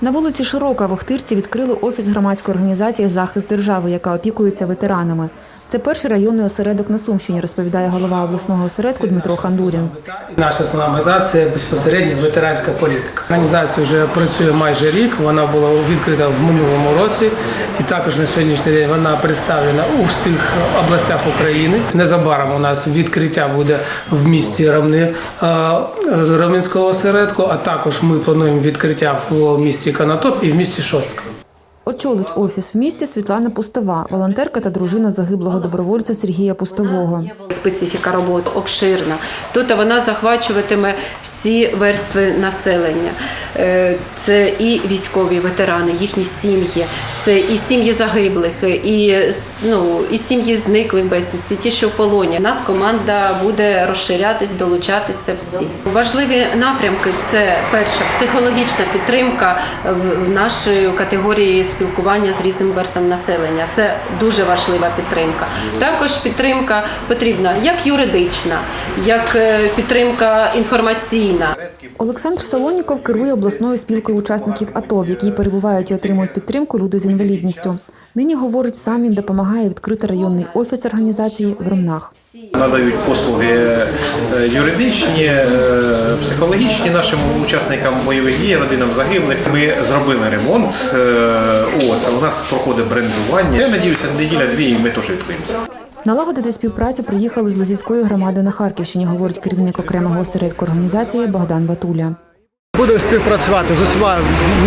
На вулиці Широка в Охтирці відкрили офіс громадської організації Захист держави, яка опікується ветеранами. Це перший районний осередок на Сумщині, розповідає голова обласного осередку Дмитро Хандурін. Наша основна мета це безпосередньо ветеранська політика. Організація вже працює майже рік. Вона була відкрита в минулому році, і також на сьогоднішній день вона представлена у всіх областях України. Незабаром у нас відкриття буде в місті Ромни е, Ромнинського осередку, а також ми плануємо відкриття в місті Канатоп і в місті Шостка. Очолить офіс в місті Світлана Пустова, волонтерка та дружина загиблого добровольця Сергія Пустового. Специфіка роботи обширна. Тут вона захвачуватиме всі верстви населення. Е, Це і військові ветерани, їхні сім'ї, це і сім'ї загиблих, і, ну, і сім'ї зниклих безвісті, ті, що в полоні. У нас команда буде розширятись, долучатися всі. Важливі напрямки це перша психологічна підтримка в нашої категорії спілкування з різними верствами населення. Це дуже важлива підтримка. Також підтримка потрібна як юридична, як е, підтримка інформаційна. Олександр Солоніков керує обласною спілкою учасників АТО, в якій перебувають і отримують підтримку люди з інвалідністю. Нині говорить, сам він допомагає відкрити районний офіс організації в Ромнах. надають послуги е, юридичні, е, психологічні нашим учасникам бойових дій, родинам загиблих. Ми зробили ремонт. е, От у нас проходить брендування. Я надіюся, неділя-дві і ми теж відкриємося. Налагодити співпрацю приїхали з Лозівської громади на Харківщині, говорить керівник окремого осередку організації Богдан Ватуля. Будемо співпрацювати з усіма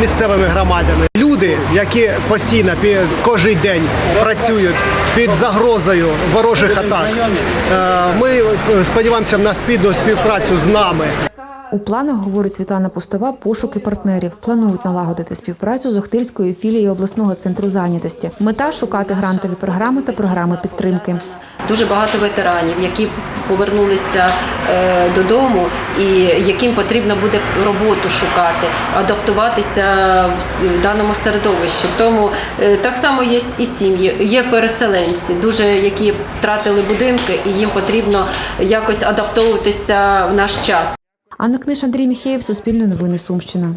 місцевими громадами. Люди, які постійно під кожен день працюють під загрозою ворожих атак. е, Ми сподіваємося на спільну співпрацю з нами. У планах, говорить Світлана Пустова, пошуки партнерів. Планують налагодити співпрацю з Охтирською філією обласного центру зайнятості. Мета шукати грантові програми та програми підтримки. Дуже багато ветеранів, які повернулися е, додому, і яким потрібно буде роботу шукати, адаптуватися в даному середовищі. Тому е, так само є і сім'ї, є переселенці, дуже які втратили будинки, і їм потрібно якось адаптовуватися в наш час. Анна Книж, Андрій Міхеєв, Суспільне новини Сумщина.